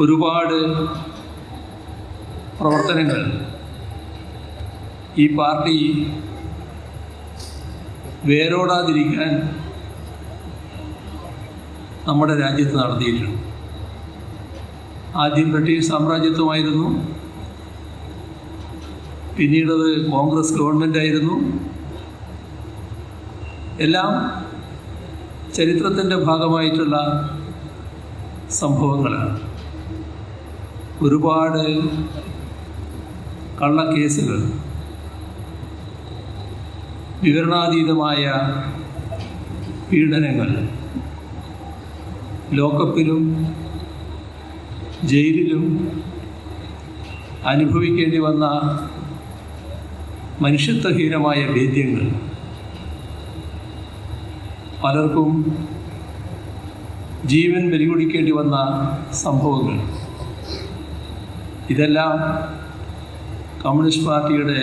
ഒരുപാട് പ്രവർത്തനങ്ങൾ ഈ പാർട്ടി വേരോടാതിരിക്കാൻ നമ്മുടെ രാജ്യത്ത് നടത്തിയിട്ടുണ്ട്. ആദ്യം ബ്രിട്ടീഷ് സാമ്രാജ്യത്വമായിരുന്നു. പിന്നീടത് കോൺഗ്രസ് ഗവൺമെന്റായിരുന്നു എല്ലാം ചരിത്രത്തിന്റെ ഭാഗമായിട്ടുള്ള സംഭവങ്ങളാണ്. ഒരുപാട് കള്ളക്കേസുകൾ വിവരണാതീതമായ പീഡനങ്ങൾ ലോക്കപ്പിലും ജയിലിലും അനുഭവിക്കേണ്ടി വന്ന മനുഷ്യത്വഹീനമായ ഭേദ്യങ്ങൾ പലർക്കും ജീവൻ ബലികൊടുക്കേണ്ടി വന്ന സംഭവങ്ങൾ. ഇതെല്ലാം കമ്മ്യൂണിസ്റ്റ് പാർട്ടിയുടെ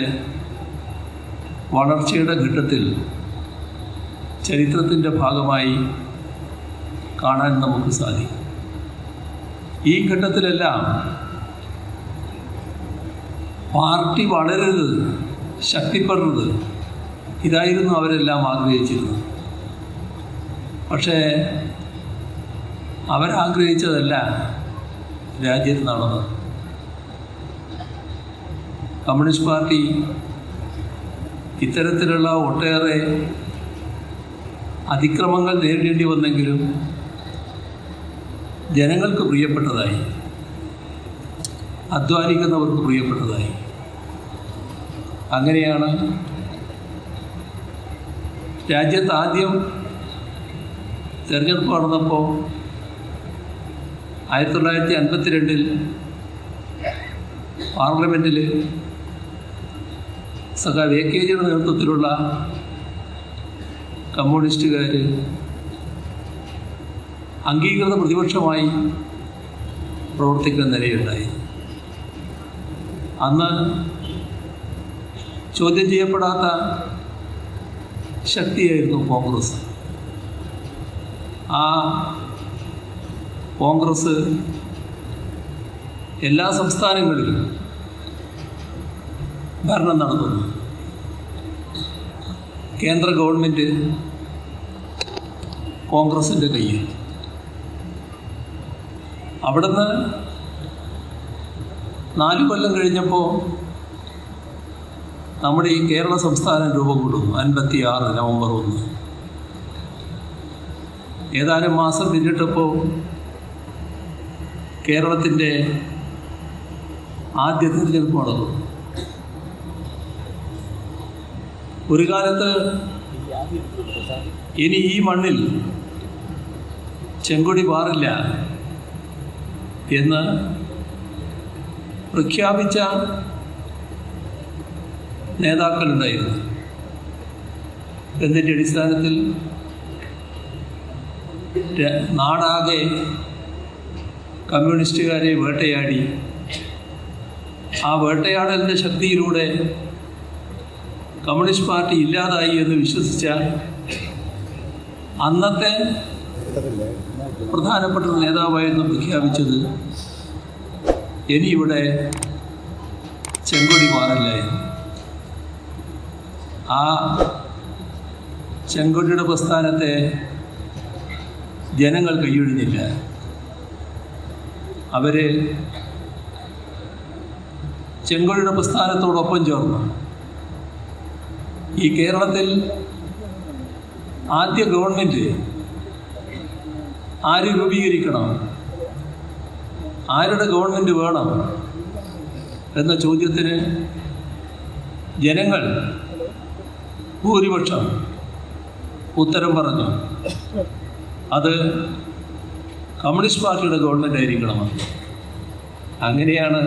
വളർച്ചയുടെ ഘട്ടത്തിൽ ചരിത്രത്തിന്റെ ഭാഗമായി കാണാൻ നമുക്ക് സാധിക്കും. ഈ ഘട്ടത്തിലെല്ലാം പാർട്ടി വളരരുത് ശക്തിപ്പെടരുത് ഇതായിരുന്നു അവരെല്ലാം ആഗ്രഹിച്ചിരുന്നത്. പക്ഷേ അവരാഗ്രഹിച്ചതല്ല രാജ്യത്ത് നടന്നത് കമ്മ്യൂണിസ്റ്റ് പാർട്ടി ഇത്തരത്തിലുള്ള ഒട്ടേറെ അതിക്രമങ്ങൾ നേരിടേണ്ടി വന്നെങ്കിലും ജനങ്ങൾക്ക് പ്രിയപ്പെട്ടതായി അധ്വാനിക്കുന്നവർക്ക് പ്രിയപ്പെട്ടതായി. അങ്ങനെയാണ് രാജ്യത്ത് ആദ്യം തിരഞ്ഞെടുപ്പ് നടന്നപ്പോൾ ആയിരത്തി തൊള്ളായിരത്തി അൻപത്തി രണ്ടിൽ പാർലമെന്റിൽ സഖാവ് എ കെ ജിയുടെ നേതൃത്വത്തിലുള്ള കമ്മ്യൂണിസ്റ്റുകാർ അംഗീകൃത പ്രതിപക്ഷമായി പ്രവർത്തിക്കുന്ന നിലയുണ്ടായി. അന്ന് ചോദ്യം ചെയ്യപ്പെടാത്ത ശക്തിയായിരുന്നു കോൺഗ്രസ്. ആ കോൺഗ്രസ് എല്ലാ സംസ്ഥാനങ്ങളിലും ഭരണം നടത്തുന്നു. കേന്ദ്ര ഗവൺമെന്റ് കോൺഗ്രസിന്റെ കയ്യിൽ. അവിടുന്ന് നാല് കൊല്ലം കഴിഞ്ഞപ്പോൾ നമ്മുടെ ഈ കേരള സംസ്ഥാനം രൂപം കൊള്ളുന്നു അൻപത്തി ആറ് നവംബർ ഒന്ന്. ഏതാനും മാസം പിന്നിട്ടപ്പോൾ കേരളത്തിന്റെ ആദ്യത്തെ തിരഞ്ഞെടുപ്പ് നടന്നു. ഒരു കാലത്ത് ഇനി ഈ മണ്ണിൽ ചെങ്കൊടി പാറില്ല എന്ന് പ്രഖ്യാപിച്ച നേതാക്കളുണ്ടായിരുന്നു. എന്തിന്റെ അടിസ്ഥാനത്തിൽ? നാടാകെ കമ്മ്യൂണിസ്റ്റുകാരെ വേട്ടയാടി. ആ വേട്ടയാടലിന്റെ ശക്തിയിലൂടെ കമ്മ്യൂണിസ്റ്റ് പാർട്ടി ഇല്ലാതായി എന്ന് വിശ്വസിച്ച അന്നത്തെ പ്രധാനപ്പെട്ട നേതാവായിരുന്നു പ്രഖ്യാപിച്ചത് ഇനി ഇവിടെ ചെങ്കൊടി എന്ന്. ആ ചെങ്കൊടിയുടെ പ്രസ്ഥാനത്തെ ജനങ്ങൾ കൈയൊഴിഞ്ഞില്ല. അവർ ചെങ്കൊടിയുടെ പ്രസ്ഥാനത്തോടൊപ്പം ചേർന്നു. ഈ കേരളത്തിൽ ആദ്യ ഗവൺമെന്റ് ആര് രൂപീകരിക്കണം? ആരുടെ ഗവൺമെന്റ് വേണം? എന്ന ചോദ്യത്തിന് ജനങ്ങൾ ഭൂരിപക്ഷം ഉത്തരം പറഞ്ഞു. അത് കമ്മ്യൂണിസ്റ്റ് പാർട്ടിയുടെ ഗവൺമെന്റ് ആയിരിക്കണമെന്ന് അങ്ങനെയാണ്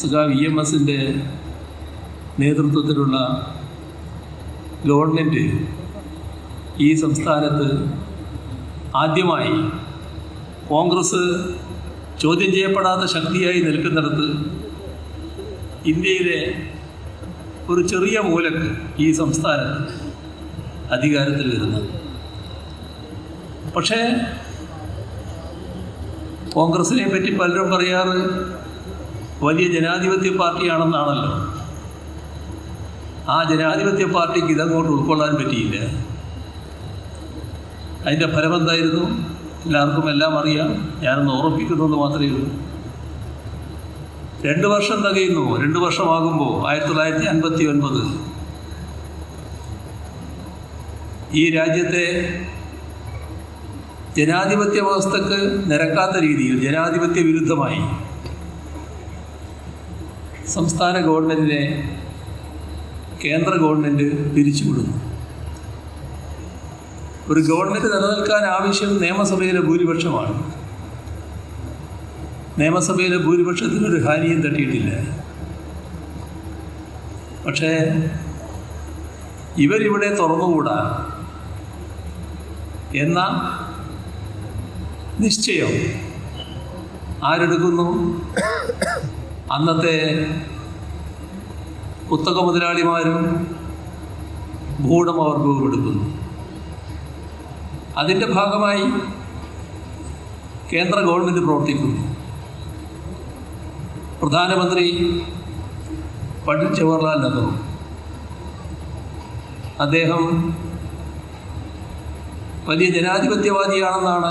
സുഖ വി എം എസിന്റെ നേതൃത്വത്തിലുള്ള ഗവൺമെന്റ് ഈ സംസ്ഥാനത്ത് ആദ്യമായി കോൺഗ്രസ് ചോദ്യം ചെയ്യപ്പെടാത്ത ശക്തിയായി നിൽക്കുന്നിടത്ത് ഇന്ത്യയിലെ ഒരു ചെറിയ മൂലക്ക് ഈ സംസ്ഥാനത്ത് അധികാരത്തിൽ വരുന്നത്. പക്ഷേ കോൺഗ്രസിനെ പറ്റി പലരും പറയാറ് വലിയ ജനാധിപത്യ പാർട്ടിയാണെന്നാണല്ലോ. ആ ജനാധിപത്യ പാർട്ടിക്ക് ഇതങ്ങോട്ട് ഉൾക്കൊള്ളാൻ പറ്റിയില്ല. അതിന്റെ ഫലം എന്തായിരുന്നു? എല്ലാവർക്കും എല്ലാം അറിയാം. ഞാനൊന്ന് ഓർമ്മിപ്പിക്കുന്നു എന്ന് മാത്രമേ ഉള്ളൂ. രണ്ട് വർഷം തകയുന്നു. രണ്ട് വർഷമാകുമ്പോൾ ആയിരത്തി തൊള്ളായിരത്തി അൻപത്തി ഒൻപത് ഈ രാജ്യത്തെ ജനാധിപത്യ വ്യവസ്ഥക്ക് നിരക്കാത്ത രീതിയിൽ ജനാധിപത്യ വിരുദ്ധമായി സംസ്ഥാന ഗവൺമെന്റിനെ കേന്ദ്ര ഗവൺമെന്റ് പിരിച്ചുവിടുന്നു. ഒരു ഗവൺമെന്റ് നിലനിൽക്കാൻ ആവശ്യം നിയമസഭയിലെ ഭൂരിപക്ഷമാണ്. നിയമസഭയിലെ ഭൂരിപക്ഷത്തിന് ഒരു ഹാനിയും തട്ടിയിട്ടില്ല. പക്ഷേ ഇവരിവിടെ തുറന്നുകൂടാ. എന്ന നിശ്ചയം ആരെടുക്കുന്നു? അന്നത്തെ പുസ്തക മുതലാളിമാരും ഭൂടമവർഗവും എടുക്കുന്നു അതിന്റെ ഭാഗമായി കേന്ദ്ര ഗവൺമെന്റ് പ്രവർത്തിക്കുന്നു. പ്രധാനമന്ത്രി പണ്ഡിറ്റ് ജവഹർലാൽ നെഹ്റു. അദ്ദേഹം വലിയ ജനാധിപത്യവാദിയാണെന്നാണ്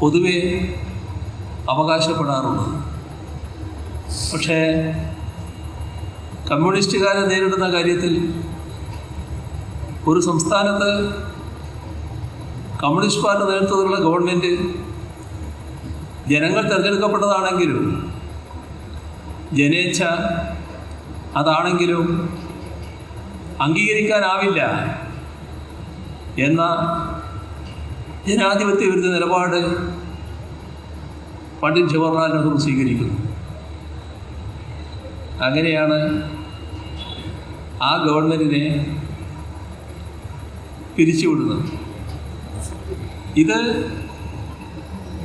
പൊതുവെ അവകാശപ്പെടാറുള്ളത്. പക്ഷേ കമ്മ്യൂണിസ്റ്റുകാരെ നേരിടുന്ന കാര്യത്തിൽ ഒരു സംസ്ഥാനത്ത് കമ്മ്യൂണിസ്റ്റ് പാർട്ടി നേതൃത്വത്തിലുള്ള ഗവൺമെന്റ് ജനങ്ങൾ തിരഞ്ഞെടുക്കപ്പെട്ടതാണെങ്കിലും ജനേച്ഛ അതാണെങ്കിലും അംഗീകരിക്കാനാവില്ല എന്ന ജനാധിപത്യ വിരുദ്ധ നിലപാട് പണ്ഡിറ്റ് ജവഹർലാൽ നെഹ്റു സ്വീകരിക്കുന്നു. അങ്ങനെയാണ് ആ ഗവൺമെന്റിനെ പിരിച്ചുവിടുന്നത് ഇത്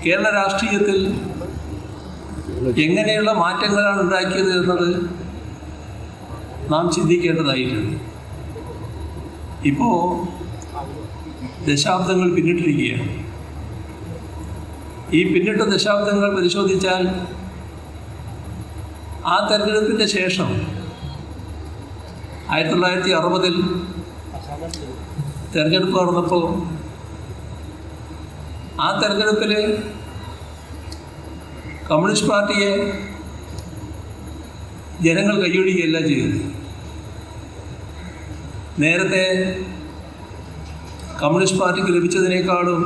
കേരള രാഷ്ട്രീയത്തിൽ എങ്ങനെയുള്ള മാറ്റങ്ങളാണ് ഉണ്ടാക്കിയത് എന്നത് നാം ചിന്തിക്കേണ്ടതായിട്ടുണ്ട്. ഇപ്പോൾ ദശാബ്ദങ്ങൾ പിന്നിട്ടിരിക്കുകയാണ്. ഈ പിന്നിട്ട ദശാബ്ദങ്ങൾ പരിശോധിച്ചാൽ ആ തെരഞ്ഞെടുപ്പിന്റെ ശേഷം ആയിരത്തി തൊള്ളായിരത്തി അറുപതിൽ തെരഞ്ഞെടുപ്പ് നടന്നപ്പോൾ ആ തെരഞ്ഞെടുപ്പിൽ കമ്മ്യൂണിസ്റ്റ് പാർട്ടിയെ ജനങ്ങൾ കൈയൊഴിയുകയല്ല ചെയ്തത് നേരത്തെ കമ്മ്യൂണിസ്റ്റ് പാർട്ടിക്ക് ലഭിച്ചതിനേക്കാളും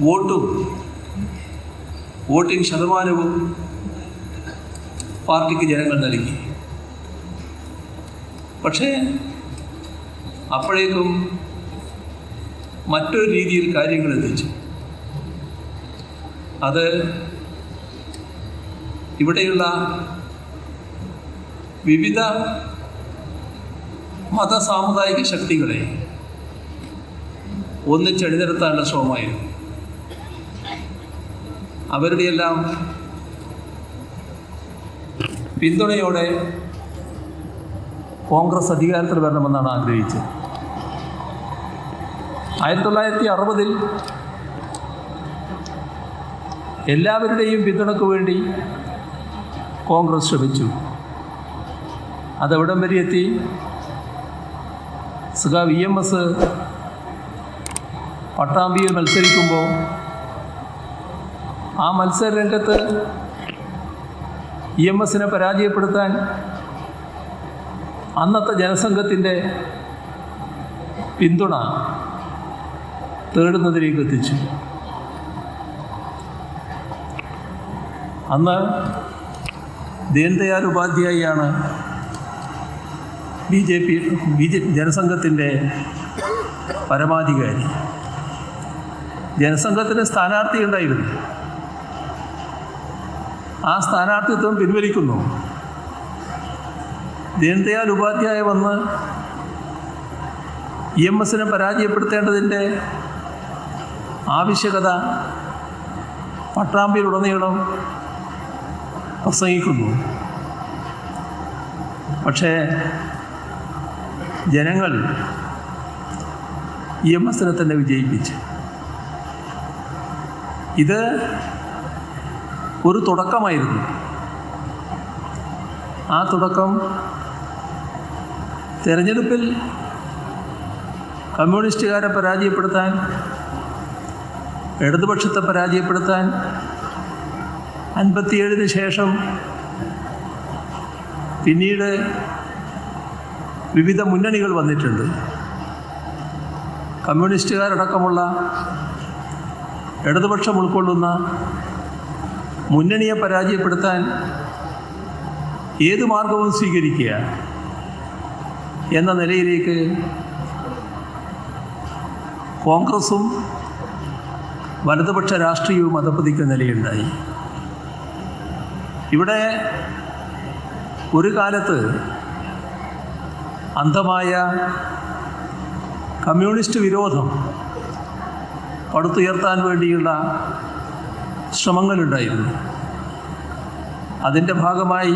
വോട്ടും വോട്ടിംഗ് ശതമാനവും പാർട്ടിക്ക് ജനങ്ങൾ നൽകി. പക്ഷേ അപ്പോഴേക്കും മറ്റൊരു രീതിയിൽ കാര്യങ്ങൾ എത്തിച്ചു. അത് ഇവിടെയുള്ള വിവിധ മത സാമുദായിക ശക്തികളെ ഒന്നിച്ചണിനിരത്താനുള്ള ശ്രമമായിരുന്നു. അവരുടെയെല്ലാം പിന്തുണയോടെ കോൺഗ്രസ് അധികാരത്തിൽ വരണമെന്നാണ് ആഗ്രഹിച്ചത്. ആയിരത്തി തൊള്ളായിരത്തി അറുപതിൽ എല്ലാവരുടെയും പിന്തുണയ്ക്ക് വേണ്ടി കോൺഗ്രസ് ശ്രമിച്ചു. അതെവിടം വരെ എത്തി? സുഖ വി എം എസ് പട്ടാമ്പിയിൽ മത്സരിക്കുമ്പോൾ ആ മത്സര രംഗത്ത് ഇ എം എസിനെ പരാജയപ്പെടുത്താൻ അന്നത്തെ ജനസംഘത്തിന്റെ പിന്തുണ തേടുന്നതിലേക്ക് എത്തിച്ചു. അന്ന് Deendayal ഉപാധ്യായിയാണ് B J P B J ജനസംഘത്തിന്റെ പരമാധികാരി. ജനസംഘത്തിന് സ്ഥാനാർത്ഥി ഉണ്ടായിരുന്നു. ആ സ്ഥാനാർത്ഥിത്വം പിൻവലിക്കുന്നു. ദീൻദയാൽ ഉപാധ്യായ വന്ന് ഇ എം എസിനെ പരാജയപ്പെടുത്തേണ്ടതിന്റെ ആവശ്യകത പട്ടാമ്പിയിലുടനീളം പ്രസംഗിക്കുന്നു. പക്ഷേ ജനങ്ങൾ ഇ എം എസിനെ തന്നെ വിജയിപ്പിച്ചു. ഇത് ഒരു തുടക്കമായിരുന്നു. ആ തുടക്കം തെരഞ്ഞെടുപ്പിൽ കമ്മ്യൂണിസ്റ്റുകാരെ പരാജയപ്പെടുത്താൻ ഇടതുപക്ഷത്തെ പരാജയപ്പെടുത്താൻ അൻപത്തിയേഴിന് ശേഷം പിന്നീട് വിവിധ മുന്നണികൾ വന്നിട്ടുണ്ട്. കമ്മ്യൂണിസ്റ്റുകാരടക്കമുള്ള ഇടതുപക്ഷം ഉൾക്കൊള്ളുന്ന മുന്നണിയെ പരാജയപ്പെടുത്താൻ ഏത് മാർഗവും സ്വീകരിക്കുക എന്ന നിലയിലേക്ക് കോൺഗ്രസും വലതുപക്ഷ രാഷ്ട്രീയവും അധപ്പതിക്കുന്ന നിലയുണ്ടായി. ഇവിടെ ഒരു കാലത്ത് അന്ധമായ കമ്മ്യൂണിസ്റ്റ് വിരോധം പടുത്തുയർത്താൻ വേണ്ടിയുള്ള ശ്രമങ്ങളുണ്ടായിരുന്നു. അതിന്റെ ഭാഗമായി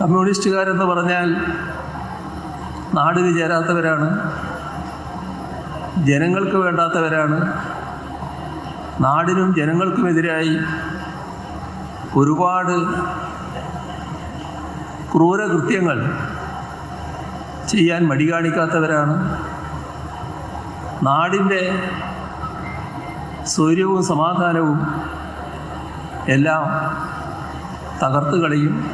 കമ്മ്യൂണിസ്റ്റുകാരെന്ന് പറഞ്ഞാൽ നാടിന് ചേരാത്തവരാണ്. ജനങ്ങൾക്ക് വേണ്ടാത്തവരാണ്. നാടിനും ജനങ്ങൾക്കുമെതിരായി ഒരുപാട് ക്രൂരകൃത്യങ്ങൾ ചെയ്യാൻ മടി കാണിക്കാത്തവരാണ്. നാടിന്റെ സൗര്യവും സമാധാനവും എല്ലാം തകർത്ത് കളയും.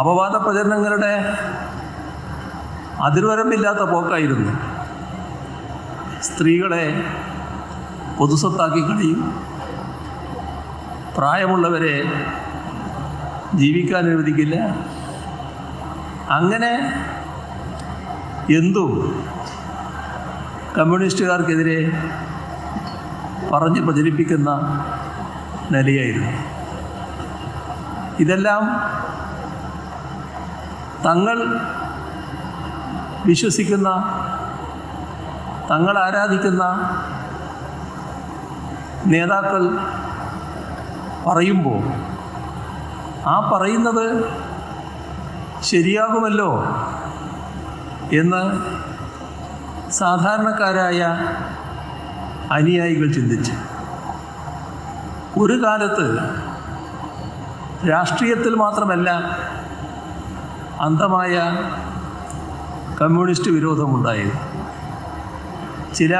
അപവാദ പ്രചരണങ്ങളുടെ അതിർവരമ്പില്ലാത്ത പോക്കായിരുന്നു. സ്ത്രീകളെ പൊതുസ്വത്താക്കി കളയും. പ്രായമുള്ളവരെ ജീവിക്കാൻ അനുവദിക്കില്ല. അങ്ങനെ എന്തും കമ്മ്യൂണിസ്റ്റുകാർക്കെതിരെ പറഞ്ഞ് പ്രചരിപ്പിക്കുന്ന നിലയായിരുന്നു. ഇതെല്ലാം തങ്ങൾ വിശ്വസിക്കുന്ന തങ്ങൾ ആരാധിക്കുന്ന നേതാക്കൾ പറയുമ്പോൾ ആ പറയുന്നത് ശരിയാകുമല്ലോ എന്ന് സാധാരണക്കാരായ അനുയായികൾ ചിന്തിച്ചു. ഒരു കാലത്ത് രാഷ്ട്രീയത്തിൽ മാത്രമല്ല അന്ധമായ കമ്മ്യൂണിസ്റ്റ് വിരോധമുണ്ടായത് ചില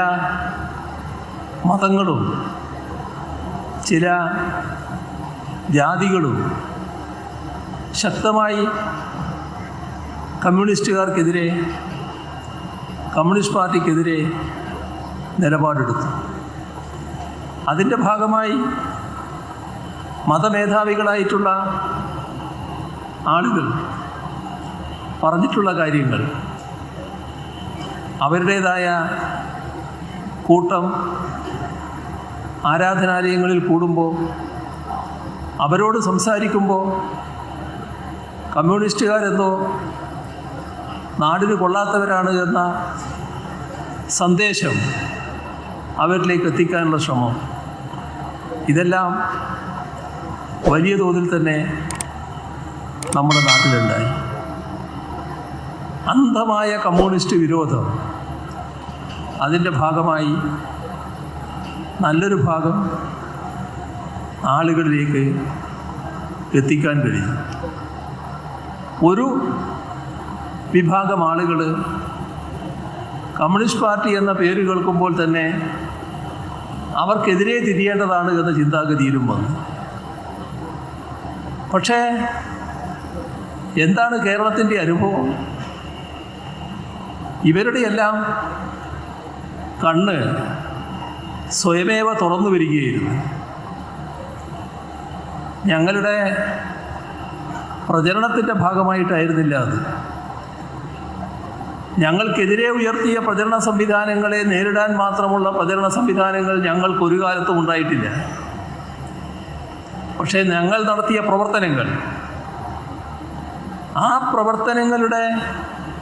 മതങ്ങളും ചില ജാതികളും ശക്തമായി കമ്മ്യൂണിസ്റ്റുകാർക്കെതിരെ കമ്മ്യൂണിസ്റ്റ് പാർട്ടിക്കെതിരെ നിലപാടെടുത്തു. അതിന്റെ ഭാഗമായി മതമേധാവികളായിട്ടുള്ള ആളുകൾ പറഞ്ഞിട്ടുള്ള കാര്യങ്ങൾ. അവരുടേതായ കൂട്ടം ആരാധനാലയങ്ങളിൽ കൂടുമ്പോൾ അവരോട് സംസാരിക്കുമ്പോൾ കമ്മ്യൂണിസ്റ്റുകാരെന്തോ നാടിന് കൊള്ളാത്തവരാണ് എന്ന സന്ദേശം അവരിലേക്ക് എത്തിക്കാനുള്ള ശ്രമം. ഇതെല്ലാം വലിയ തോതിൽ തന്നെ നമ്മുടെ നാട്ടിലുണ്ടായി. അന്ധമായ കമ്മ്യൂണിസ്റ്റ് വിരോധം. അതിന്റെ ഭാഗമായി നല്ലൊരു ഭാഗം ആളുകളിലേക്ക് എത്തിക്കാൻ കഴിയും. ഒരു വിഭാഗം ആളുകൾ കമ്മ്യൂണിസ്റ്റ് പാർട്ടി എന്ന പേര് കേൾക്കുമ്പോൾ തന്നെ അവർക്കെതിരെ തിരിയേണ്ടതാണ് എന്ന ചിന്താഗതിയിലും വന്നു. പക്ഷേ എന്താണ് കേരളത്തിന്റെ അനുഭവം? ഇവരുടെയെല്ലാം കണ്ണ് സ്വയമേവ തുറന്നു വരികയായിരുന്നു. ഞങ്ങളുടെ പ്രചരണത്തിന്റെ ഭാഗമായിട്ടായിരുന്നില്ല അത്. ഞങ്ങൾക്കെതിരെ ഉയർത്തിയ പ്രചരണ സംവിധാനങ്ങളെ നേരിടാൻ മാത്രമുള്ള പ്രചരണ സംവിധാനങ്ങൾ ഞങ്ങൾക്ക് ഒരു കാലത്തും ഉണ്ടായിട്ടില്ല. പക്ഷേ ഞങ്ങൾ നടത്തിയ പ്രവർത്തനങ്ങൾ ആ പ്രവർത്തനങ്ങളുടെ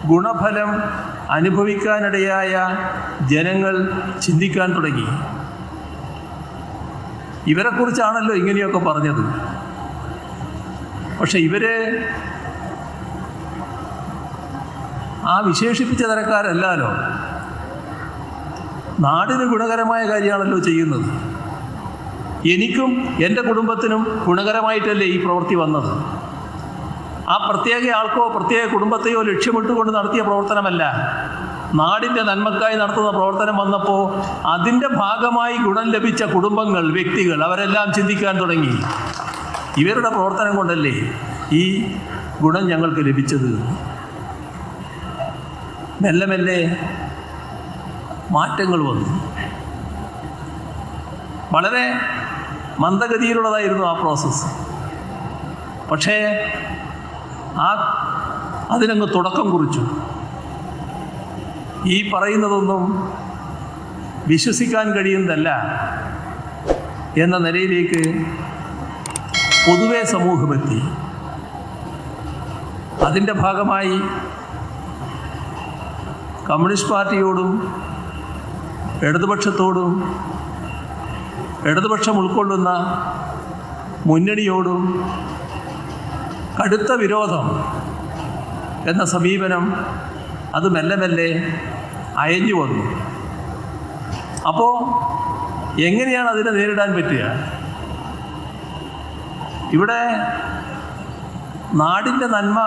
ഗുണഫലം അനുഭവിക്കാനിടയായ ജനങ്ങൾ ചിന്തിക്കാൻ തുടങ്ങി. ഇവരെക്കുറിച്ചാണല്ലോ ഇങ്ങനെയൊക്കെ പറഞ്ഞത്. പക്ഷെ ഇവരെ ആ വിശേഷിപ്പിച്ച തരക്കാരല്ലല്ലോ നാടിന് ഗുണകരമായ കാര്യമാണല്ലോ ചെയ്യുന്നത്. എനിക്കും എന്റെ കുടുംബത്തിനും ഗുണകരമായിട്ടല്ലേ ഈ പ്രവൃത്തി വന്നത്. ആ പ്രത്യേക ആൾക്കോ പ്രത്യേക കുടുംബത്തെയോ ലക്ഷ്യമിട്ടുകൊണ്ട് നടത്തിയ പ്രവർത്തനമല്ല. നാടിന്റെ നന്മക്കായി നടത്തുന്ന പ്രവർത്തനം വന്നപ്പോൾ അതിന്റെ ഭാഗമായി ഗുണം ലഭിച്ച കുടുംബങ്ങൾ വ്യക്തികൾ അവരെല്ലാം ചിന്തിക്കാൻ തുടങ്ങി. ഇവരുടെ പ്രവർത്തനം കൊണ്ടല്ലേ ഈ ഗുണം ഞങ്ങൾക്ക് ലഭിച്ചത്? മെല്ലെ മെല്ലെ മാറ്റങ്ങൾ വന്നു. വളരെ മന്ദഗതിയിലുള്ളതായിരുന്നു ആ പ്രോസസ്സ് പക്ഷേ ആ അതിനങ്ങ് തുടക്കം കുറിച്ചു. ഈ പറയുന്നതൊന്നും വിശ്വസിക്കാൻ കഴിയുന്നതല്ല എന്ന നിലയിലേക്ക് പൊതുവെ സമൂഹമെത്തി. അതിന്റെ ഭാഗമായി കമ്മ്യൂണിസ്റ്റ് പാർട്ടിയോടും ഇടതുപക്ഷത്തോടും ഇടതുപക്ഷം ഉൾക്കൊള്ളുന്ന മുന്നണിയോടും കടുത്ത വിരോധം എന്ന സമീപനം അത് മെല്ലെ മെല്ലെ അയഞ്ഞു വന്നു. അപ്പോൾ എങ്ങനെയാണ് അതിനെ നേരിടാൻ പറ്റുക? ഇവിടെ നാടിന്റെ നന്മ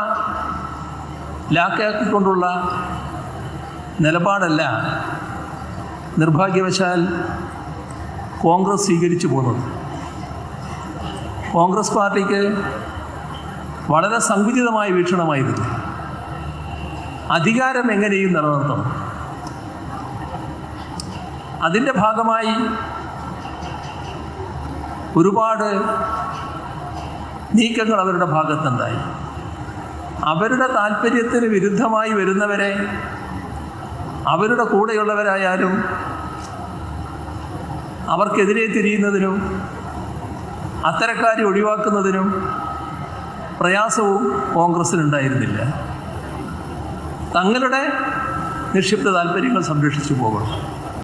ലാക്കാക്കിക്കൊണ്ടുള്ള നിലപാടല്ല നിർഭാഗ്യവശാൽ കോൺഗ്രസ് സ്വീകരിച്ചു പോകുന്നത്. കോൺഗ്രസ് പാർട്ടിക്ക് വളരെ സങ്കുചിതമായ വീക്ഷണമായിരുന്നു. അധികാരം എങ്ങനെയും നിലനിർത്തണം. അതിന്റെ ഭാഗമായി ഒരുപാട് നീക്കങ്ങൾ അവരുടെ ഭാഗത്തുണ്ടായി. അവരുടെ താല്പര്യത്തിന് വിരുദ്ധമായി വരുന്നവരെ അവരുടെ കൂടെയുള്ളവരായാലും അവർക്കെതിരെ തിരിയുന്നതിനും അത്തരക്കാരെ ഒഴിവാക്കുന്നതിനും പ്രയാസവും കോൺഗ്രസ്സിനുണ്ടായിരുന്നില്ല തങ്ങളുടെ നിക്ഷിപ്ത താല്പര്യങ്ങൾ സംരക്ഷിച്ചു പോകണം.